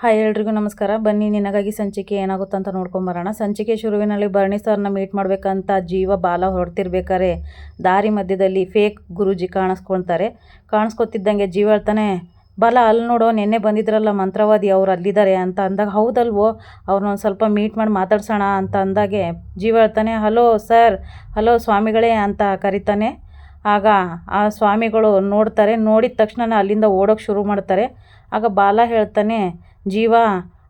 Hi ಎಲ್ರಿಗೂ ನಮಸ್ಕಾರ. ಬನ್ನಿ, ನಿನಗಾಗಿ ಸಂಚಿಕೆ ಏನಾಗುತ್ತೆ ಅಂತ ನೋಡ್ಕೊಂಬರೋಣ ಸಂಚಿಕೆ ಶುರುವಿನಲ್ಲಿ ಭರಣಿ ಸರ್ನ ಮೀಟ್ ಮಾಡಬೇಕಂತ ಜೀವ ಬಾಲ ಹೊರಡ್ತಿರ್ಬೇಕಾರೆ. ದಾರಿ ಮಧ್ಯದಲ್ಲಿ ಫೇಕ್ ಗುರೂಜಿ ಕಾಣಿಸ್ಕೊಳ್ತಾರೆ. ಕಾಣಿಸ್ಕೊತಿದ್ದಂಗೆ ಜೀವ ಹೇಳ್ತಾನೆ, ಬಲ ಅಲ್ಲಿ ನೋಡೋ, ನಿನ್ನೆ ಬಂದಿದ್ರಲ್ಲ ಮಂತ್ರವಾದಿ ಅವ್ರು ಅಲ್ಲಿದ್ದಾರೆ ಅಂತ ಅಂದಾಗ, ಹೌದಲ್ವೋ ಅವ್ರನ್ನ ಒಂದು ಸ್ವಲ್ಪ ಮೀಟ್ ಮಾಡಿ ಮಾತಾಡ್ಸೋಣ ಅಂತ ಅಂದಾಗೆ ಜೀವ ಹೇಳ್ತಾನೆ, ಹಲೋ ಸರ್, ಹಲೋ ಸ್ವಾಮಿಗಳೇ ಅಂತ ಕರಿತಾನೆ. ಆಗ ಆ ಸ್ವಾಮಿಗಳು ನೋಡ್ತಾರೆ, ನೋಡಿದ ತಕ್ಷಣ ಅಲ್ಲಿಂದ ಓಡೋಕೆ ಶುರು ಮಾಡ್ತಾರೆ. ಆಗ ಬಾಲ ಹೇಳ್ತಾನೆ ಜೀವ,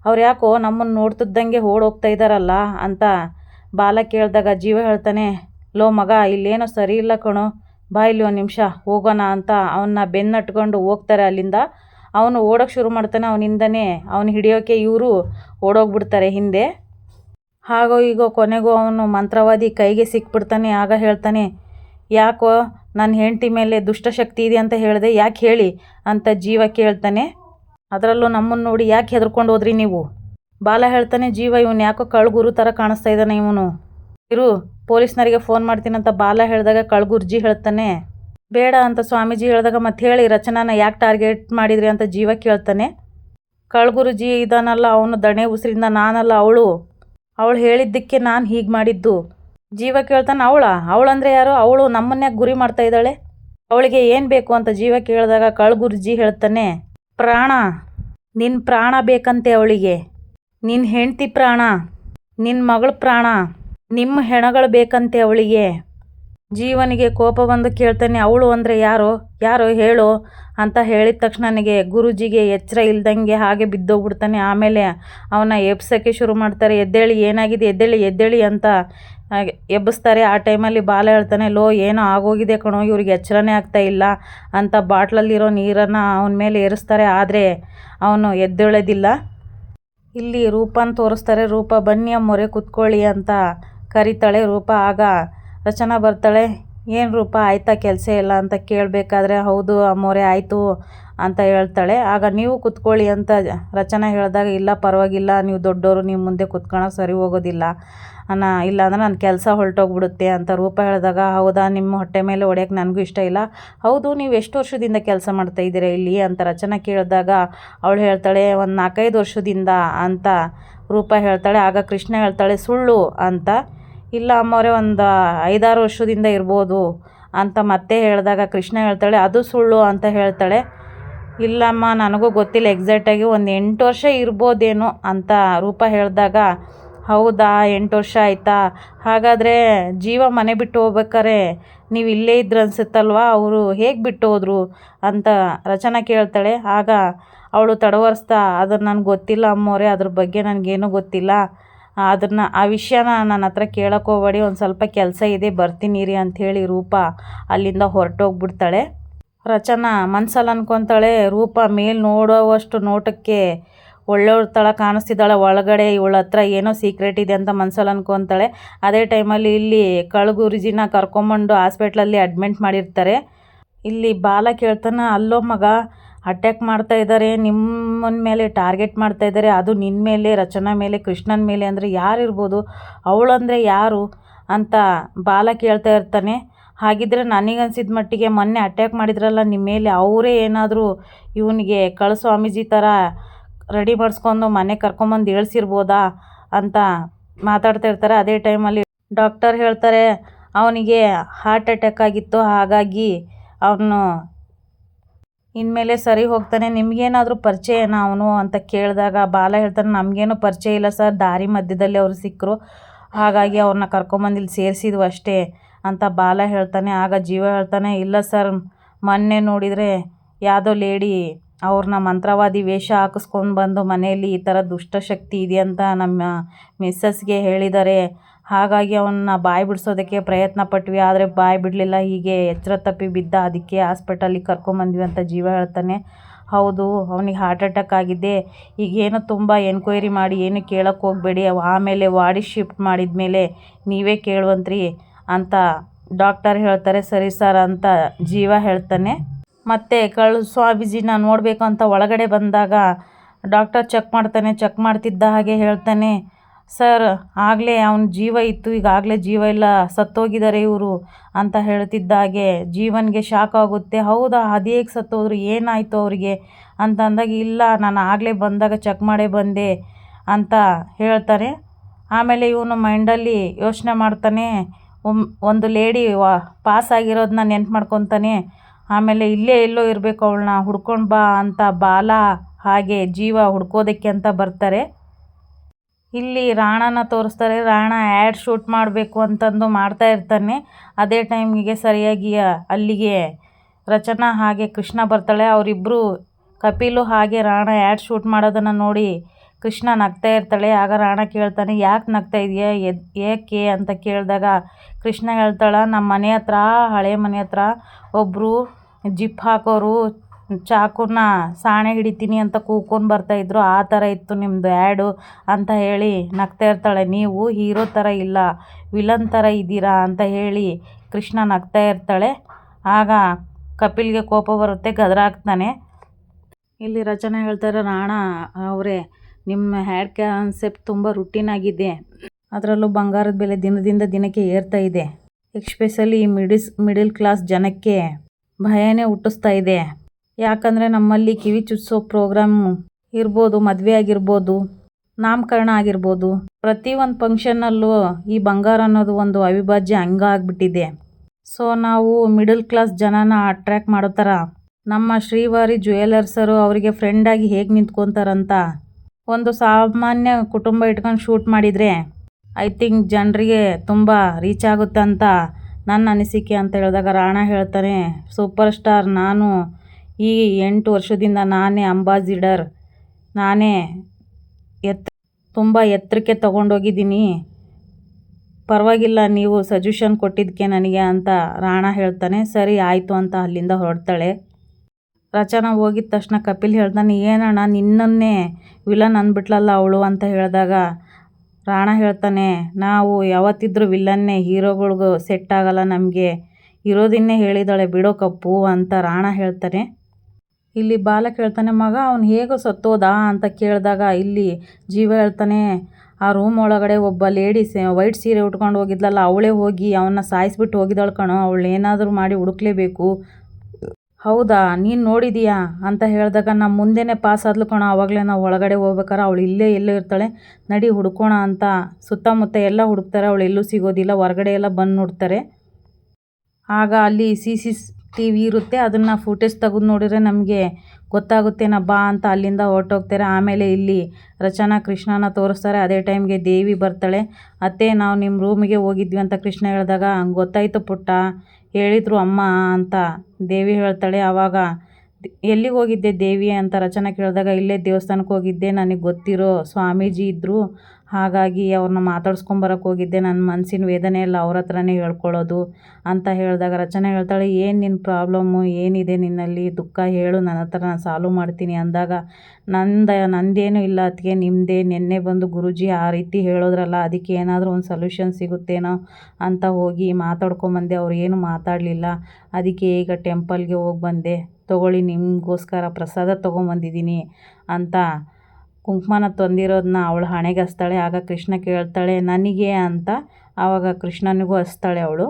ಅವ್ರು ಯಾಕೋ ನಮ್ಮನ್ನು ನೋಡ್ತಿದ್ದಂಗೆ ಓಡೋಗ್ತಾ ಇದ್ದಾರಲ್ಲ ಅಂತ ಬಾಲ ಕೇಳಿದಾಗ ಜೀವ ಹೇಳ್ತಾನೆ, ಲೋ ಮಗ, ಇಲ್ಲೇನೋ ಸರಿ ಇಲ್ಲ ಕಣೋ, ಬಾ ಇಲ್ಲಿ ಒಂದು ನಿಮಿಷ, ಹೋಗೋಣ ಅಂತ ಅವನ್ನ ಬೆನ್ನಟ್ಕೊಂಡು ಹೋಗ್ತಾರೆ ಅಲ್ಲಿಂದ. ಅವನು ಓಡೋಕೆ ಶುರು ಮಾಡ್ತಾನೆ, ಅವನಿಂದನೇ ಅವನು ಹಿಡಿಯೋಕೆ ಇವರು ಓಡೋಗ್ಬಿಡ್ತಾರೆ ಹಿಂದೆ. ಹಾಗೋ ಈಗ ಕೊನೆಗೂ ಅವನು ಮಂತ್ರವಾದಿ ಕೈಗೆ ಸಿಕ್ಬಿಡ್ತಾನೆ, ಆಗ ಹೇಳ್ತಾನೆ, ಯಾಕೋ ನನ್ನ ಹೆಂಡತಿ ಮೇಲೆ ದುಷ್ಟಶಕ್ತಿ ಇದೆ ಅಂತ ಹೇಳಿದೆ, ಯಾಕೆ ಹೇಳಿ? ಅಂತ ಜೀವ ಕೇಳ್ತಾನೆ. ಅದರಲ್ಲೂ ನಮ್ಮನ್ನು ನೋಡಿ ಯಾಕೆ ಹೆದರ್ಕೊಂಡು ಹೋದ್ರಿ ನೀವು? ಬಾಲ ಹೇಳ್ತಾನೆ, ಜೀವ ಇವನು ಯಾಕೋ ಕಳ್ಗುರು ಥರ ಕಾಣಿಸ್ತಾ ಇದ್ದಾನೆ ಇವನು. ಇರು, ಪೊಲೀಸ್ನರಿಗೆ ಫೋನ್ ಮಾಡ್ತೀನಂತ ಬಾಲ ಹೇಳಿದಾಗ ಕಳ್ಗುರ್ಜಿ ಹೇಳ್ತಾನೆ. ಬೇಡ ಅಂತ ಸ್ವಾಮೀಜಿ ಹೇಳಿದಾಗ ಮತ್ತೆ ಹೇಳಿ, ರಚನಾನ ಯಾಕೆ ಟಾರ್ಗೆಟ್ ಮಾಡಿದ್ರಿ ಅಂತ ಜೀವ ಕೇಳ್ತಾನೆ. ಕಳ್ಗುರುಜಿ ಇದಾನಲ್ಲ, ಅವನು ದಣೆ ಉಸಿರಿಂದ ನಾನಲ್ಲ ಅವಳು. ಅವಳು ಹೇಳಿದ್ದಕ್ಕೆ ನಾನು ಹೀಗೆ ಮಾಡಿದ್ದು. ಜೀವ ಕೇಳ್ತಾನೆ, ಅವಳ? ಅವಳಂದ್ರೆ ಯಾರು? ಅವಳು ನಮ್ಮನ್ನೇ ಗುರಿ ಮಾಡ್ತಾ ಇದ್ದಾಳೆ? ಅವಳಿಗೆ ಏನು ಬೇಕು ಅಂತ ಜೀವ ಕೇಳಿದಾಗ ಕಳ್ಗುರುಜಿ ಹೇಳ್ತಾನೆ. ಪ್ರಾಣ. ನಿನ್ನ ಪ್ರಾಣ ಬೇಕಂತೆ ಅವಳಿಗೆ. ನಿನ್ನ ಹೆಂಡತಿ ಪ್ರಾಣ. ನಿನ್ನ ಮಗಳ ಪ್ರಾಣ. ನಿಮ್ಮ ಹೆಣಗಳು ಬೇಕಂತೆ ಅವಳಿಗೆ. ಜೀವನಿಗೆ ಕೋಪ ಬಂದು ಕೇಳ್ತಾನೆ, ಅವಳು ಅಂದರೆ ಯಾರು? ಯಾರು ಹೇಳು? ಅಂತ ಹೇಳಿದ ತಕ್ಷಣ ನನಗೆ ಗುರುಜಿಗೆ ಎಚ್ಚರ ಇಲ್ದಂಗೆ ಹಾಗೆ ಬಿದ್ದೋಗ್ಬಿಡ್ತಾನೆ. ಆಮೇಲೆ ಅವನ ಎಬ್ಸೋಕ್ಕೆ ಶುರು ಮಾಡ್ತಾರೆ, ಎದ್ದೇಳಿ, ಏನಾಗಿದೆ? ಎದ್ದೇಳಿ ಎದ್ದೇಳಿ ಅಂತ ಹಾಗೆ ಎಬ್ಬಿಸ್ತಾರೆ. ಆ ಟೈಮಲ್ಲಿ ಬಾಲ ಹೇಳ್ತಾನೆ, ಲೋ, ಏನೋ ಆಗೋಗಿದೆ ಕಣೋ, ಇವ್ರಿಗೆ ಎಚ್ಚರನೇ ಆಗ್ತಾ ಇಲ್ಲ ಅಂತ ಬಾಟ್ಲಲ್ಲಿರೋ ನೀರನ್ನು ಅವನ ಮೇಲೆ ಏರಿಸ್ತಾರೆ. ಆದರೆ ಅವನು ಎದ್ದೇಳೋದಿಲ್ಲ. ಇಲ್ಲಿ ರೂಪನ ತೋರಿಸ್ತಾರೆ, ರೂಪ, ಬನ್ನಿ ಮೊರೆ ಕುತ್ಕೊಳ್ಳಿ ಅಂತ ಕರೀತಾಳೆ ರೂಪ. ಆಗ ರಚನಾ ಬರ್ತಾಳೆ, ಏನು ರೂಪ, ಆಯ್ತಾ ಕೆಲಸ ಇಲ್ಲ ಅಂತ ಕೇಳಬೇಕಾದ್ರೆ, ಹೌದು ಅಮ್ಮೋರೆ, ಆಯಿತು. ಅಂತ ಹೇಳ್ತಾಳೆ. ಆಗ ನೀವು ಕುತ್ಕೊಳ್ಳಿ ಅಂತ ರಚನಾ ಹೇಳಿದಾಗ, ಇಲ್ಲ ಪರವಾಗಿಲ್ಲ, ನೀವು ದೊಡ್ಡವರು ನೀವು ಮುಂದೆ ಕುತ್ಕೊಳ್ಳೋಕೆ ಸರಿ ಹೋಗೋದಿಲ್ಲ. ಅನ್ನ ಇಲ್ಲ ಅಂದ್ರೆ ನನ್ನ ಕೆಲಸ ಹೊರಟೋಗ್ಬಿಡುತ್ತೆ ಅಂತ ರೂಪ ಹೇಳಿದಾಗ, ಹೌದಾ, ನಿಮ್ಮ ಹೊಟ್ಟೆ ಮೇಲೆ ಹೊಡೆಯೋಕೆ ನನಗೂ ಇಷ್ಟ ಇಲ್ಲ. ಹೌದು, ನೀವು ಎಷ್ಟು ವರ್ಷದಿಂದ ಕೆಲಸ ಮಾಡ್ತಾ ಇದ್ದೀರಾ ಇಲ್ಲಿ ಅಂತ ರಚನಾ ಕೇಳಿದಾಗ, ಅವಳು ಹೇಳ್ತಾಳೆ, ಒಂದು ನಾಲ್ಕೈದು ವರ್ಷದಿಂದ ಅಂತ ರೂಪ ಹೇಳ್ತಾಳೆ. ಆಗ ಕೃಷ್ಣ ಹೇಳ್ತಾಳೆ, ಸುಳ್ಳು ಅಂತ. ಇಲ್ಲ ಅಮ್ಮವರೇ, ಒಂದು ಐದಾರು ವರ್ಷದಿಂದ ಇರ್ಬೋದು ಅಂತ ಮತ್ತೆ ಹೇಳಿದಾಗ ಕೃಷ್ಣ ಹೇಳ್ತಾಳೆ, ಅದು ಸುಳ್ಳು ಅಂತ ಹೇಳ್ತಾಳೆ. ಇಲ್ಲಮ್ಮ, ನನಗೂ ಗೊತ್ತಿಲ್ಲ. ಎಕ್ಸಾಕ್ಟಾಗಿ ಒಂದು ಎಂಟು ವರ್ಷ ಇರ್ಬೋದೇನೋ ಅಂತ ರೂಪ ಹೇಳಿದಾಗ, ಹೌದಾ, ಎಂಟು ವರ್ಷ ಆಯಿತಾ? ಹಾಗಾದರೆ ಜೀವ ಮನೆ ಬಿಟ್ಟು ಹೋಗ್ಬೇಕಾರೆ ನೀವು ಇಲ್ಲೇ ಇದ್ರು ಅನ್ಸುತ್ತಲ್ವಾ? ಅವರು ಹೇಗೆ ಬಿಟ್ಟು ಹೋದರು? ಅಂತ ರಚನಾ ಕೇಳ್ತಾಳೆ. ಆಗ ಅವಳು ತಡವರಿಸ್ತಾ ಅದು ನನಗೆ ಗೊತ್ತಿಲ್ಲ ಅಮ್ಮೋರೆ, ಅದ್ರ ಬಗ್ಗೆ ನನಗೇನೂ ಗೊತ್ತಿಲ್ಲ. ಅದನ್ನು ಆ ವಿಷಯನ ನನ್ನ ಹತ್ರ ಹೋಗಬೇಡಿ, ಒಂದು ಸ್ವಲ್ಪ ಕೆಲಸ ಇದೆ, ಬರ್ತೀನಿ ರೀ ಅಂಥೇಳಿ ರೂಪ ಅಲ್ಲಿಂದ ಹೊರಟೋಗ್ಬಿಡ್ತಾಳೆ. ರಚನಾ ಮನ್ಸಲ್ಲಿ ಅನ್ಕೊತಾಳೆ, ರೂಪ ಮೇಲೆ ನೋಡೋವಷ್ಟು ನೋಟಕ್ಕೆ ಒಳ್ಳೆಯವ್ರ ಥರ ಕಾಣಿಸ್ತಿದ್ದಾಳೆ, ಒಳಗಡೆ ಇವಳ ಹತ್ರ ಏನೋ ಸೀಕ್ರೆಟ್ ಇದೆ ಅಂತ ಮನ್ಸಲ್ಲಿ ಅನ್ಕೊತಾಳೆ. ಅದೇ ಟೈಮಲ್ಲಿ ಇಲ್ಲಿ ಕಳಗುರುಜಿನ ಕರ್ಕೊಂಬಂದು ಹಾಸ್ಪಿಟ್ಲಲ್ಲಿ ಅಡ್ಮಿಂಟ್ ಮಾಡಿರ್ತಾರೆ. ಇಲ್ಲಿ ಬಾಲ ಕೇಳ್ತಾನೆ, ಅಲ್ಲೋ ಮಗ ಅಟ್ಯಾಕ್ ಮಾಡ್ತಾ ಇದ್ದಾರೆ ನಿಮ್ಮನ ಮೇಲೆ ಟಾರ್ಗೆಟ್ ಮಾಡ್ತಾ ಇದ್ದಾರೆ ಅದು ನಿನ್ನ ಮೇಲೆ, ರಚನಾ ಮೇಲೆ, ಕೃಷ್ಣನ ಮೇಲೆ ಅಂದರೆ ಯಾರಿರ್ಬೋದು, ಅವಳಂದರೆ ಯಾರು? ಅಂತ ಬಾಲ ಕೇಳ್ತಾ ಇರ್ತಾನೆ. ಹಾಗಿದ್ರೆ ನನಗನ್ಸಿದ ಮಟ್ಟಿಗೆ ಮೊನ್ನೆ ಅಟ್ಯಾಕ್ ಮಾಡಿದ್ರಲ್ಲ ನಿಮ್ಮ ಮೇಲೆ ಅವರೇ ಏನಾದರೂ ಇವನಿಗೆ ಕಳ್ಳ ಸ್ವಾಮೀಜಿ ಥರ ರೆಡಿ ಮಾಡಿಸ್ಕೊಂಡು ಮನೆಗೆ ಕರ್ಕೊಂಬಂದು ಇಳಿಸಿರ್ಬೋದಾ ಅಂತ ಮಾತಾಡ್ತಾ ಇರ್ತಾರೆ. ಅದೇ ಟೈಮಲ್ಲಿ ಡಾಕ್ಟರ್ ಹೇಳ್ತಾರೆ, ಅವನಿಗೆ ಹಾರ್ಟ್ ಅಟ್ಯಾಕ್ ಆಗಿತ್ತು, ಹಾಗಾಗಿ ಅವನು ಇನ್ಮೇಲೆ ಸರಿ ಹೋಗ್ತಾನೆ. ನಿಮಗೇನಾದರೂ ಪರಿಚಯನಾ ಅವನು? ಅಂತ ಕೇಳಿದಾಗ ಬಾಲ ಹೇಳ್ತಾನೆ, ನಮಗೇನು ಪರಿಚಯ ಇಲ್ಲ ಸರ್, ದಾರಿ ಮಧ್ಯದಲ್ಲಿ ಅವರು ಸಿಕ್ಕರು ಹಾಗಾಗಿ ಅವ್ರನ್ನ ಕರ್ಕೊಂಬಂದು ಇಲ್ಲಿ ಸೇರಿಸಿದ್ವು ಅಷ್ಟೇ. ಅಂತ ಬಾಲ ಹೇಳ್ತಾನೆ. ಆಗ ಜೀವ ಹೇಳ್ತಾನೆ, ಇಲ್ಲ ಸರ್, ಮೊನ್ನೆ ನೋಡಿದರೆ ಯಾವುದೋ ಲೇಡಿ ಅವ್ರನ್ನ ಮಂತ್ರವಾದಿ ವೇಷ ಹಾಕಿಸ್ಕೊಂಡು ಬಂದು ಮನೆಯಲ್ಲಿ ಈ ಥರ ದುಷ್ಟಶಕ್ತಿ ಇದೆ ಅಂತ ನಮ್ಮ ಮಿಸ್ಸಸ್ಗೆ ಹೇಳಿದ್ದಾರೆ. ಹಾಗಾಗಿ ಅವನ್ನ ಬಾಯಿ ಬಿಡಿಸೋದಕ್ಕೆ ಪ್ರಯತ್ನ ಪಟ್ವಿ. ಆದರೆ ಬಾಯಿ ಬಿಡಲಿಲ್ಲ, ಹೀಗೆ ಎಚ್ಚರ ತಪ್ಪಿ ಬಿದ್ದ. ಅದಕ್ಕೆ ಹಾಸ್ಪಿಟಲಿಗೆ ಕರ್ಕೊಂಬಂದ್ವಿ ಅಂತ ಜೀವ ಹೇಳ್ತಾನೆ. ಹೌದು, ಅವನಿಗೆ ಹಾರ್ಟ್ ಅಟ್ಯಾಕ್ ಆಗಿದೆ. ಈಗೇನು ತುಂಬ ಎನ್ಕ್ವೈರಿ ಮಾಡಿ, ಏನು ಕೇಳೋಕ್ಕೆ ಹೋಗಬೇಡಿ. ಆಮೇಲೆ ವಾಡಿ ಶಿಫ್ಟ್ ಮಾಡಿದ ಮೇಲೆ ನೀವೇ ಕೇಳುವಂತ್ರಿ. ಅಂತ ಡಾಕ್ಟರ್ ಹೇಳ್ತಾರೆ. ಸರಿ ಸರ್ ಅಂತ ಜೀವ ಹೇಳ್ತಾನೆ. ಮತ್ತು ಕಳ್ಳು ಸ್ವಾಮೀಜಿನ ನೋಡಬೇಕು ಅಂತ ಒಳಗಡೆ ಬಂದಾಗ ಡಾಕ್ಟರ್ ಚೆಕ್ ಮಾಡ್ತಾನೆ. ಚೆಕ್ ಮಾಡ್ತಿದ್ದ ಹಾಗೆ ಹೇಳ್ತಾನೆ. ಸರ್, ಆಗಲೇ ಅವನ ಜೀವ ಇತ್ತು. ಈಗಾಗಲೇ ಜೀವ ಇಲ್ಲ. ಸತ್ತೋಗಿದ್ದಾರೆ ಇವರು ಅಂತ ಹೇಳ್ತಿದ್ದ ಹಾಗೆ ಜೀವನ್ಗೆ ಶಾಕ್ ಆಗುತ್ತೆ. ಹೌದಾ? ಅದು ಹೇಗೆ ಸತ್ತೋದ್ರು? ಏನಾಯಿತು ಅವರಿಗೆ? ಅಂತ ಅಂದಾಗ, ಇಲ್ಲ, ನಾನು ಆಗಲೇ ಬಂದಾಗ ಚೆಕ್ ಮಾಡೇ ಬಂದೆ ಅಂತ ಹೇಳ್ತಾರೆ. ಆಮೇಲೆ ಇವನು ಮೈಂಡಲ್ಲಿ ಯೋಚನೆ ಮಾಡ್ತಾನೆ. ಒಂದು ಲೇಡಿ ವಾ ಪಾಸ್ ಆಗಿರೋದನ್ನ ನೆನ್ಪು ಮಾಡ್ಕೊತಾನೆ. ಆಮೇಲೆ ಇಲ್ಲೇ ಎಲ್ಲೋ ಇರಬೇಕು ಅವಳನ್ನ, ಹುಡ್ಕೊಂಡು ಬಾ ಅಂತ ಬಾಲ ಹಾಗೆ ಜೀವ ಹುಡ್ಕೋದಕ್ಕೆ ಅಂತ ಬರ್ತಾರೆ. ಇಲ್ಲಿ ರಾಣನ ತೋರಿಸ್ತಾರೆ, ರಾಣ ಆ್ಯಡ್ ಶೂಟ್ ಮಾಡಬೇಕು ಅಂತಂದು ಮಾಡ್ತಾ ಇರ್ತಾನೆ. ಅದೇ ಟೈಮಿಗೆ ಸರಿಯಾಗಿ ಅಲ್ಲಿಗೆ ರಚನಾ ಹಾಗೆ ಕೃಷ್ಣ ಬರ್ತಾಳೆ. ಅವರಿಬ್ಬರು ಕಪಿಲು ಹಾಗೆ ರಾಣ ಆ್ಯಡ್ ಶೂಟ್ ಮಾಡೋದನ್ನು ನೋಡಿ ಕೃಷ್ಣ ನಗ್ತಾ ಇರ್ತಾಳೆ. ಆಗ ರಾಣ ಕೇಳ್ತಾನೆ, ಯಾಕೆ ನಗ್ತಾ ಇದೆಯಾ? ಎದ್, ಏಕೆ? ಅಂತ ಕೇಳಿದಾಗ, ಕೃಷ್ಣ ಹೇಳ್ತಾಳೆ ನಮ್ಮ ಮನೆ ಹತ್ರ, ಹಳೆ ಮನೆ ಹತ್ರ ಒಬ್ಬರು ಜಿಪ್ ಹಾಕೋರು ಚಾಕುನ ಸಾಣೆ ಹಿಡಿತೀನಿ ಅಂತ ಕೂಕೊಂಡು ಬರ್ತಾಯಿದ್ರು ಆ ಥರ ಇತ್ತು ನಿಮ್ಮದು ಆ್ಯಡು ಅಂತ ಹೇಳಿ ನಗ್ತಾ ಇರ್ತಾಳೆ. ನೀವು ಹೀರೋ ಥರ ಇಲ್ಲ, ವಿಲನ್ ಥರ ಇದ್ದೀರಾ? ಅಂತ ಹೇಳಿ ಕೃಷ್ಣ ನಗ್ತಾ ಇರ್ತಾಳೆ. ಆಗ ಕಪಿಲ್ಗೆ ಕೋಪ ಬರುತ್ತೆ, ಗದರಾಗ್ತಾನೆ. ಇಲ್ಲಿ ರಚನೆ ಹೇಳ್ತಾರೆ ರಾಣ ಅವರೇ ನಿಮ್ಮ ಹ್ಯಾಡ್ ಕಾನ್ಸೆಪ್ಟ್ ತುಂಬ ರುಟೀನ್ ಆಗಿದೆ. ಅದರಲ್ಲೂ ಬಂಗಾರದ ಬೆಲೆ ದಿನದಿಂದ ದಿನಕ್ಕೆ ಏರ್ತಾ ಇದೆ. ಎಕ್ಸ್ಪೆಷಲಿ ಮಿಡಿಸ್ ಮಿಡಿಲ್ ಕ್ಲಾಸ್ ಜನಕ್ಕೆ ಭಯನೇ ಹುಟ್ಟಿಸ್ತಾ ಇದೆ. ಯಾಕಂದರೆ ನಮ್ಮಲ್ಲಿ ಕಿವಿ ಚುಚ್ಚೋ ಪ್ರೋಗ್ರಾಮ್ ಇರ್ಬೋದು, ಮದುವೆ ಆಗಿರ್ಬೋದು, ನಾಮಕರಣ ಆಗಿರ್ಬೋದು ಪ್ರತಿಯೊಂದು ಫಂಕ್ಷನ್ನಲ್ಲೂ ಈ ಬಂಗಾರ ಅನ್ನೋದು ಒಂದು ಅವಿಭಾಜ್ಯ ಅಂಗ ಆಗಿಬಿಟ್ಟಿದೆ. ಸೊ ನಾವು ಮಿಡಲ್ ಕ್ಲಾಸ್ ಜನನ ಅಟ್ರ್ಯಾಕ್ಟ್ ಮಾಡೋ ಥರ ನಮ್ಮ ಶ್ರೀವಾರಿ ಜ್ಯುವೆಲರ್ಸರು ಅವರಿಗೆ ಫ್ರೆಂಡಾಗಿ ಹೇಗೆ ನಿಂತ್ಕೊತಾರಂತ ಒಂದು ಸಾಮಾನ್ಯ ಕುಟುಂಬ ಇಟ್ಕೊಂಡು ಶೂಟ್ ಮಾಡಿದರೆ ಐ ಥಿಂಕ್ ಜನರಿಗೆ ತುಂಬ ರೀಚ್ ಆಗುತ್ತೆ ಅಂತ ನನ್ನ ಅನಿಸಿಕೆ ಅಂತ ಹೇಳಿದಾಗ ರಾಣ ಹೇಳ್ತಾನೆ ಸೂಪರ್ ಸ್ಟಾರ್ ನಾನು ಈ ಎಂಟು ವರ್ಷದಿಂದ ನಾನೇ ಅಂಬಾಸಿಡರ್. ನಾನೇ ಎತ್ ತುಂಬ ಎತ್ತರಕ್ಕೆ ತಗೊಂಡೋಗಿದ್ದೀನಿ. ಪರವಾಗಿಲ್ಲ, ನೀವು ಸಜೆಷನ್ ಕೊಟ್ಟಿದ್ದಕ್ಕೆ ನನಗೆ ಅಂತ ರಾಣ ಹೇಳ್ತಾನೆ. ಸರಿ, ಆಯಿತು ಅಂತ ಅಲ್ಲಿಂದ ಹೊರಡ್ತಾಳೆ. ರಚನಾ ಹೋಗಿದ ತಕ್ಷಣ ಕಪಿಲ್ ಹೇಳ್ತಾನೆ ಏನಣ್ಣ, ನಿನ್ನನ್ನೇ ವಿಲನ್ ಅಂದ್ಬಿಟ್ಲಲ್ಲ ಅವಳು? ಅಂತ ಹೇಳಿದಾಗ, ರಾಣ ಹೇಳ್ತಾನೆ, ನಾವು ಯಾವತ್ತಿದ್ರೂ ವಿಲನ್ನೇ ಹೀರೋಗಳಿಗೂ ಸೆಟ್ ಆಗಲ್ಲ ನಮಗೆ. ಇರೋದಿನ್ನೇ ಹೇಳಿದಾಳೆ, ಬಿಡೋ ಕಪ್ಪು ಅಂತ ರಾಣ ಹೇಳ್ತಾನೆ. ಇಲ್ಲಿ ಬಾಲ ಹೇಳ್ತಾನೆ, ಮಗ, ಅವನು ಹೇಗೋ ಸತ್ತೋದ? ಅಂತ ಕೇಳಿದಾಗ, ಇಲ್ಲಿ ಜೀವ ಹೇಳ್ತಾನೆ, ಆ ರೂಮ್ ಒಳಗಡೆ ಒಬ್ಬ ಲೇಡೀಸ್ ವೈಟ್ ಸೀರೆ ಉಟ್ಕೊಂಡು ಹೋಗಿದ್ಲಲ್ಲ, ಅವಳೇ ಹೋಗಿ ಅವನ್ನ ಸಾಯಿಸ್ಬಿಟ್ಟು ಹೋಗಿದ್ದಾಳೆ ಕಣೋ, ಅವಳು ಏನಾದರೂ ಮಾಡಿ ಹುಡುಕ್ಲೇಬೇಕು. ಹೌದಾ? ನೀನು ನೋಡಿದೀಯಾ? ಅಂತ ಹೇಳಿದಾಗ ನಮ್ಮ ಮುಂದೆನೇ ಪಾಸ್ ಆದ್ಲು ಕಣೋ ಆವಾಗಲೇ ನಾವು ಒಳಗಡೆ ಹೋಗ್ಬೇಕಾರೆ ಅವಳು ಇಲ್ಲೇ ಎಲ್ಲೋ ಇರ್ತಾಳೆ, ನಡಿ ಹುಡ್ಕೋಣ ಅಂತ. ಸುತ್ತಮುತ್ತ ಎಲ್ಲ ಹುಡುಕ್ತಾರೆ, ಅವಳು ಎಲ್ಲೂ ಸಿಗೋದಿಲ್ಲ, ಹೊರಗಡೆ ಎಲ್ಲ ಬಂದು ನೋಡ್ತಾರೆ. ಆಗ ಅಲ್ಲಿ ಸಿ ಸಿ ಟಿ ವಿ ಇರುತ್ತೆ, ಅದನ್ನು ಫುಟೇಜ್ ತೆಗೆದು ನೋಡಿದರೆ ನಮಗೆ ಗೊತ್ತಾಗುತ್ತೇನ, ಬಾ ಅಂತ ಅಲ್ಲಿಂದ ಹೊರಟೋಗ್ತಾರೆ. ಆಮೇಲೆ ಇಲ್ಲಿ ರಚನಾ ಕೃಷ್ಣನ ತೋರಿಸ್ತಾರೆ, ಅದೇ ಟೈಮ್ಗೆ ದೇವಿ ಬರ್ತಾಳೆ. ಅತ್ತೆ, ನಾವು ನಿಮ್ಮ ರೂಮಿಗೆ ಹೋಗಿದ್ವಿ ಅಂತ ಕೃಷ್ಣ ಹೇಳಿದಾಗ ಗೊತ್ತಾಯಿತು ಪುಟ್ಟ ಹೇಳಿದ್ರು, ಅಮ್ಮ ಅಂತ ದೇವಿ ಹೇಳ್ತಾಳೆ. ಆವಾಗ ಎಲ್ಲಿಗೆ ಹೋಗಿದ್ದೆ ದೇವಿ? ಅಂತ ರಚನಾ ಕೇಳಿದಾಗ, ಇಲ್ಲೇ ದೇವಸ್ಥಾನಕ್ಕೆ ಹೋಗಿದ್ದೆ. ನನಗೆ ಗೊತ್ತಿರೋ ಸ್ವಾಮೀಜಿ ಇದ್ದರು ಹಾಗಾಗಿ ಅವ್ರನ್ನ ಮಾತಾಡ್ಸ್ಕೊಂಬರಕ್ಕೆ ಹೋಗಿದ್ದೆ. ನನ್ನ ಮನಸ್ಸಿನ ವೇದನೆ ಎಲ್ಲ ಅವ್ರ ಹತ್ರನೇ ಹೇಳ್ಕೊಳ್ಳೋದು ಅಂತ ಹೇಳಿದಾಗ ರಚನೆ ಹೇಳ್ತಾಳೆ, ಏನು ನಿನ್ನ ಪ್ರಾಬ್ಲಮ್ಮು ಏನಿದೆ ನಿನ್ನಲ್ಲಿ? ದುಃಖ ಹೇಳು ನನ್ನ ಹತ್ರ ನಾನು ಸಾಲ್ವ್ ಮಾಡ್ತೀನಿ ಅಂದಾಗ, ನಂದ, ನಂದೇನು ಇಲ್ಲ ಅದಕ್ಕೆ ನಿಮ್ಮದೇ ನಿನ್ನೆ ಬಂದು ಗುರೂಜಿ ಆ ರೀತಿ ಹೇಳೋದ್ರಲ್ಲ, ಅದಕ್ಕೆ ಏನಾದರೂ ಒಂದು ಸೊಲ್ಯೂಷನ್ ಸಿಗುತ್ತೇನೋ ಅಂತ ಹೋಗಿ ಮಾತಾಡ್ಕೊಂಬಂದೆ ಅವ್ರು ಏನು ಮಾತಾಡಲಿಲ್ಲ. ಅದಕ್ಕೆ ಈಗ ಟೆಂಪಲ್ಗೆ ಹೋಗಿ ಬಂದೆ. ತಗೊಳ್ಳಿ, ನಿಮಗೋಸ್ಕರ ಪ್ರಸಾದ ತೊಗೊಂಬಂದಿದ್ದೀನಿ ಅಂತ ಕುಂಕುಮನ ತಂದಿರೋದನ್ನ ಅವಳು ಹಣೆಗೆ ಹಚ್ತಾಳೆ, ಆಗ ಕೃಷ್ಣ ಕೇಳ್ತಾಳೆ, ನನಗೆ ಅಂತ. ಆವಾಗ ಕೃಷ್ಣನಿಗೂ ಹಚ್ತಾಳೆ ಅವಳು.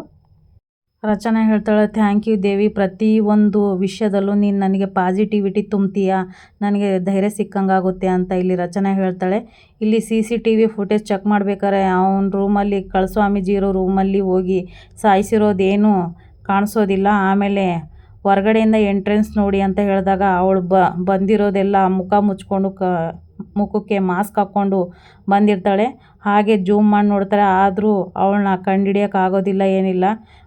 ರಚನಾ ಹೇಳ್ತಾಳೆ ಥ್ಯಾಂಕ್ ಯು ದೇವಿ ಪ್ರತಿ ಒಂದು ವಿಷಯದಲ್ಲೂ ನೀನು ನನಗೆ ಪಾಸಿಟಿವಿಟಿ ತುಂಬ್ತೀಯ? ನನಗೆ ಧೈರ್ಯ ಸಿಕ್ಕಂಗಾಗುತ್ತೆ ಅಂತ ಇಲ್ಲಿ ರಚನಾ ಹೇಳ್ತಾಳೆ. ಇಲ್ಲಿ C C T V footage check ಮಾಡ್ಬೇಕಾರೆ ಅವನ ರೂಮಲ್ಲಿ, ಕಳಸ್ವಾಮೀಜಿ ಇರೋ ರೂಮಲ್ಲಿ ಹೋಗಿ ಸಾಯಿಸಿರೋದೇನು ಕಾಣಿಸೋದಿಲ್ಲ. ಆಮೇಲೆ ಹೊರಗಡೆಯಿಂದ ಎಂಟ್ರೆನ್ಸ್ ನೋಡಿ ಅಂತ ಹೇಳಿದಾಗ ಅವಳು ಬಂದಿರೋದೆಲ್ಲ ಮುಖ ಮುಚ್ಕೊಂಡು ಕ ಮುಖಕ್ಕೆ ಮಾಸ್ಕ್ ಹಾಕ್ಕೊಂಡು ಬಂದಿರ್ತಾಳೆ. ಹಾಗೆ ಜೂಮ್ ಮಾಡಿ ನೋಡ್ತಾರೆ. ಆದರೂ ಅವಳನ್ನ ಕಂಡುಹಿಡಿಯೋಕ್ಕಾಗೋದಿಲ್ಲ ಏನಿಲ್ಲ.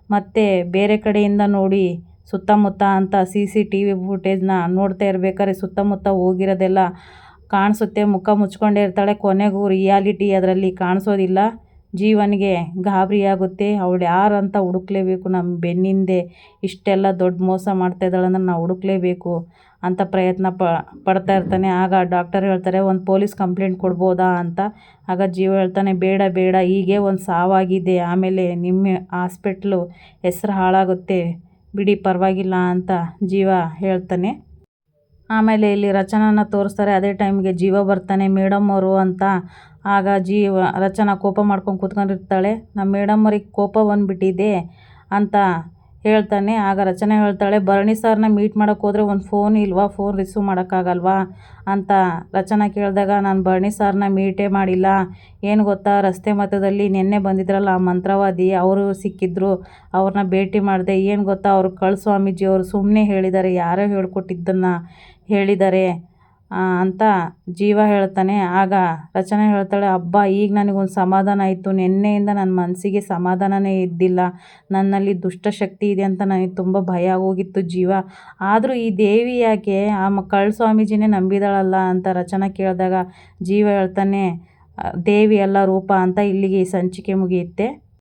ಮತ್ತು ಬೇರೆ ಕಡೆಯಿಂದ ನೋಡಿ ಸುತ್ತಮುತ್ತ ಅಂತ ಸಿ ಸಿ ಟಿ ವಿ ಫುಟೇಜ್ನ ನೋಡ್ತಾ ಇರ್ಬೇಕಾದ್ರೆ ಸುತ್ತಮುತ್ತ ಹೋಗಿರೋದೆಲ್ಲ ಕಾಣಿಸುತ್ತೆ. ಮುಖ ಮುಚ್ಕೊಂಡೇ ಇರ್ತಾಳೆ. ಕೊನೆಗೂ ರಿಯಾಲಿಟಿ ಅದರಲ್ಲಿ ಕಾಣಿಸೋದಿಲ್ಲ. ಜೀವನಿಗೆ ಗಾಬರಿಯಾಗುತ್ತೆ ಅವಳು ಯಾರಂತ ಹುಡುಕ್ಲೇಬೇಕು? ನಮ್ಮ ಬೆನ್ನಿಂದೆ ಇಷ್ಟೆಲ್ಲ ದೊಡ್ಡ ಮೋಸ ಮಾಡ್ತಾ ಇದ್ದಾಳೆ ಅಂದ್ರೆ ನಾವು ಹುಡುಕ್ಲೇಬೇಕು ಅಂತ ಪ್ರಯತ್ನ ಪಡ್ತಾ ಇರ್ತಾನೆ. ಆಗ ಡಾಕ್ಟರ್ ಹೇಳ್ತಾರೆ, ಒಂದು ಪೊಲೀಸ್ ಕಂಪ್ಲೇಂಟ್ ಕೊಡ್ಬೋದಾ ಅಂತ. ಆಗ ಜೀವ ಹೇಳ್ತಾನೆ, ಬೇಡ ಬೇಡ, ಹೀಗೆ ಒಂದು ಸಾವಾಗಿದೆ. ಆಮೇಲೆ ನಿಮ್ಮ ಹಾಸ್ಪಿಟ್ಲು ಹೆಸ್ರು ಹಾಳಾಗುತ್ತೆ. ಬಿಡಿ, ಪರವಾಗಿಲ್ಲ ಅಂತ ಜೀವ ಹೇಳ್ತಾನೆ. ಆಮೇಲೆ ಇಲ್ಲಿ ರಚನಾನ ತೋರಿಸ್ತಾರೆ, ಅದೇ ಟೈಮ್ಗೆ ಜೀವ ಬರ್ತಾನೆ. ಮೇಡಮ್ ಅವರು ಅಂತ ಆಗ ಜೀವ ರಚನಾ ಕೋಪ ಮಾಡ್ಕೊಂಡು ಕೂತ್ಕೊಂಡಿರ್ತಾಳೆ. ನಮ್ಮ ಮೇಡಮ್ಮವ್ರಿಗೆ ಕೋಪ ಬಂದುಬಿಟ್ಟಿದೆ ಅಂತ ಹೇಳ್ತಾನೆ. ಆಗ ರಚನೆ ಹೇಳ್ತಾಳೆ, ಭರಣಿ ಸರ್ನ ಮೀಟ್ ಮಾಡೋಕ್ಕೆ ಹೋದರೆ ಒಂದು ಫೋನ್ ಇಲ್ವಾ? ಫೋನ್ ರಿಸೀವ್ ಮಾಡೋಕ್ಕಾಗಲ್ವಾ? ಅಂತ ರಚನಾ ಕೇಳಿದಾಗ, ನಾನು ಭರಣಿ ಸರ್ನ ಮೀಟೇ ಮಾಡಿಲ್ಲ. ಏನು ಗೊತ್ತಾ? ರಸ್ತೆ ಮಧ್ಯದಲ್ಲಿ ನಿನ್ನೆ ಬಂದಿದ್ರಲ್ಲ ಆ ಮಂತ್ರವಾದಿ, ಅವರು ಸಿಕ್ಕಿದ್ರು. ಅವ್ರನ್ನ ಭೇಟಿ ಮಾಡಿದೆ. ಏನು ಗೊತ್ತಾ? ಅವರು ಕಳ್ ಸ್ವಾಮೀಜಿಯವರು ಸುಮ್ಮನೆ ಹೇಳಿದ್ದಾರೆ ಯಾರೋ ಹೇಳ್ಕೊಟ್ಟಿದ್ದನ್ನು ಹೇಳಿದ್ದಾರೆ ಅಂತ ಜೀವ ಹೇಳ್ತಾನೆ. ಆಗ ರಚನೆ ಹೇಳ್ತಾಳೆ, ಅಬ್ಬಾ, ಈಗ ನನಗೊಂದು ಸಮಾಧಾನ ಆಯಿತು. ನಿನ್ನೆಯಿಂದ ನನ್ನ ಮನಸ್ಸಿಗೆ ಸಮಾಧಾನನೇ ಇದ್ದಿಲ್ಲ. ನನ್ನಲ್ಲಿ ದುಷ್ಟಶಕ್ತಿ ಇದೆ ಅಂತ ನನಗೆ ತುಂಬ ಭಯ ಆಗೋಗಿತ್ತು ಜೀವ. ಆದರೂ ಈ ದೇವಿ ಯಾಕೆ ಆ ಮ, ಕಳ್ ಸ್ವಾಮೀಜಿನೇ ನಂಬಿದಾಳಲ್ಲ? ಅಂತ ರಚನಾ ಕೇಳಿದಾಗ ಜೀವ ಹೇಳ್ತಾನೆ ದೇವಿ ಅಲ್ಲ ರೂಪ ಅಂತ ಇಲ್ಲಿಗೆ ಸಂಚಿಕೆ ಮುಗಿಯುತ್ತೆ.